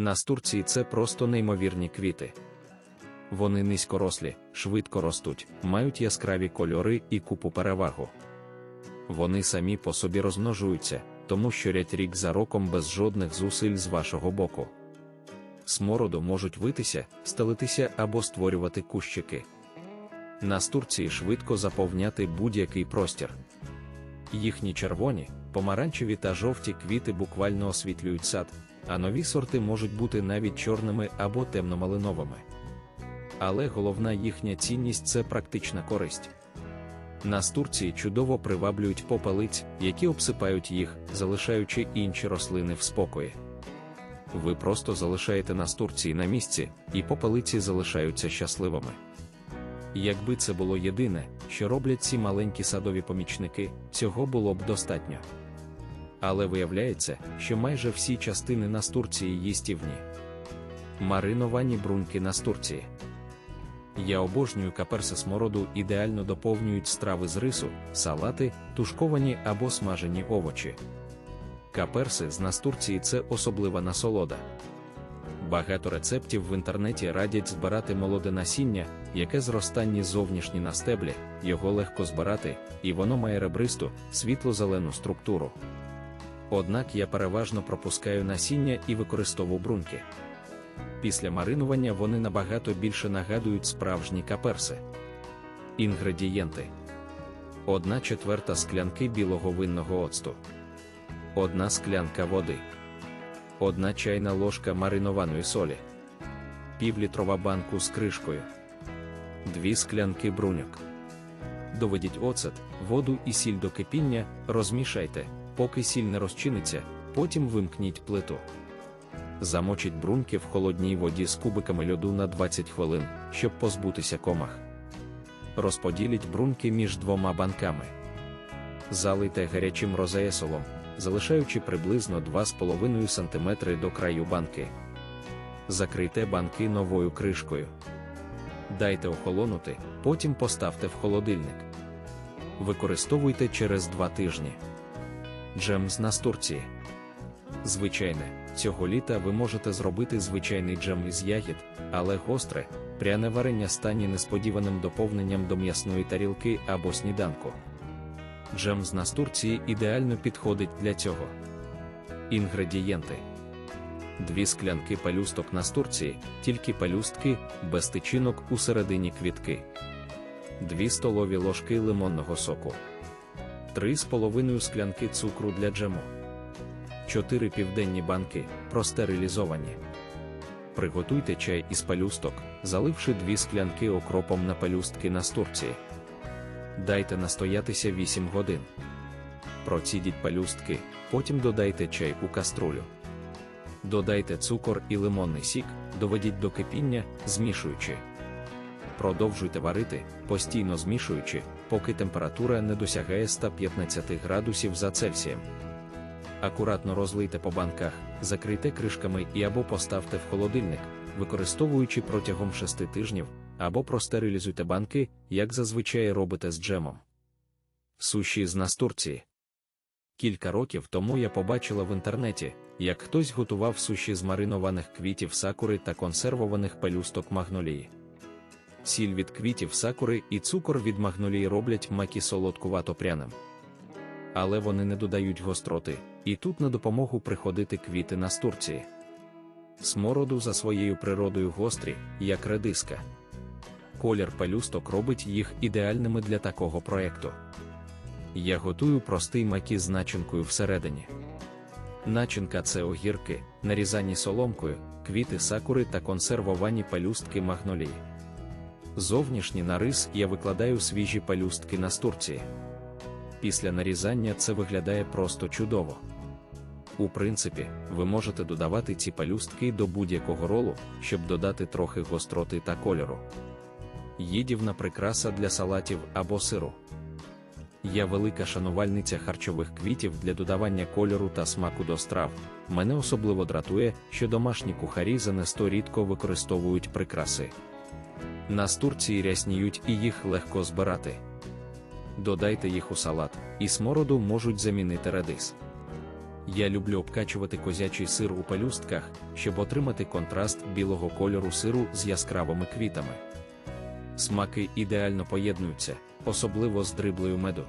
Настурції це просто неймовірні квіти. Вони низькорослі, швидко ростуть, мають яскраві кольори і купу перевагу. Вони самі по собі розмножуються, тому що рять рік за роком без жодних зусиль з вашого боку. Смороду можуть витися, стелитися або створювати кущики. Настурції швидко заповняти будь-який простір. Їхні червоні, помаранчеві та жовті квіти буквально освітлюють сад, а нові сорти можуть бути навіть чорними або темномалиновими. Але головна їхня цінність це практична користь. Настурції чудово приваблюють попелиць, які обсипають їх, залишаючи інші рослини в спокої. Ви просто залишаєте настурції на місці, і попелиці залишаються щасливими. Якби це було єдине, що роблять ці маленькі садові помічники, цього було б достатньо. Але виявляється, що майже всі частини настурції їстівні. Мариновані бруньки настурції. Я обожнюю каперси смороду ідеально доповнюють страви з рису, салати, тушковані або смажені овочі. Каперси з настурції це особлива насолода. Багато рецептів в інтернеті радять збирати молоде насіння, яке зростанні зовнішні на стеблі, його легко збирати, і воно має ребристу, світло-зелену структуру. Однак я переважно пропускаю насіння і використовую бруньки. Після маринування вони набагато більше нагадують справжні каперси. Інгредієнти: 1 четверта склянки білого винного оцту, 1 склянка води, 1 чайна ложка маринованої солі, півлітрова банку з кришкою, 2 склянки бруньок. Доведіть оцет, воду і сіль до кипіння, розмішайте, поки сіль не розчиниться, потім вимкніть плиту. Замочіть бруньки в холодній воді з кубиками льоду на 20 хвилин, щоб позбутися комах. Розподіліть бруньки між двома банками. Залийте гарячим розеесолом, залишаючи приблизно 2,5 см до краю банки. Закрийте банки новою кришкою. Дайте охолонути, потім поставте в холодильник. Використовуйте через 2 тижні. Джем з настурції. Звичайне, цього літа ви можете зробити звичайний джем із ягід, але гостре, пряне варення стане несподіваним доповненням до м'ясної тарілки або сніданку. Джем з настурції ідеально підходить для цього. Інгредієнти: 2 склянки пелюсток настурції, тільки пелюстки, без тичинок у середині квітки, 2 столові ложки лимонного соку, 3,5 склянки цукру для джему. 4 південні банки, простерилізовані. Приготуйте чай із пелюсток, заливши 2 склянки окропом на пелюстки настурції. Дайте настоятися 8 годин. Процідіть пелюстки, потім додайте чай у каструлю. Додайте цукор і лимонний сік, доведіть до кипіння, змішуючи. Продовжуйте варити, постійно змішуючи, поки температура не досягає 115 градусів за Цельсієм. Акуратно розлийте по банках, закрийте кришками і або поставте в холодильник, використовуючи протягом 6 тижнів, або простерилізуйте банки, як зазвичай робите з джемом. Суші з настурції. Кілька років тому я побачила в інтернеті, як хтось готував суші з маринованих квітів сакури та консервованих пелюсток магнолії. Сіль від квітів сакури і цукор від магнолії роблять макі солодкувато пряним. Але вони не додають гостроти, і тут на допомогу приходити квіти настурції. Смороду за своєю природою гострі, як редиска. Колір пелюсток робить їх ідеальними для такого проекту. Я готую простий макі з начинкою всередині. Начинка це огірки, нарізані соломкою, квіти сакури та консервовані пелюстки магнолії. Зовнішній на рис я викладаю свіжі пелюстки настурції. Після нарізання це виглядає просто чудово. У принципі, ви можете додавати ці пелюстки до будь-якого ролу, щоб додати трохи гостроти та кольору. Їдівна прикраса для салатів або сиру. Я велика шанувальниця харчових квітів для додавання кольору та смаку до страв. Мене особливо дратує, що домашні кухарі занесто рідко використовують прикраси. Настурції рясніють і їх легко збирати. Додайте їх у салат, і смороду можуть замінити редис. Я люблю обкачувати козячий сир у пелюстках, щоб отримати контраст білого кольору сиру з яскравими квітами. Смаки ідеально поєднуються, особливо з дриблею меду.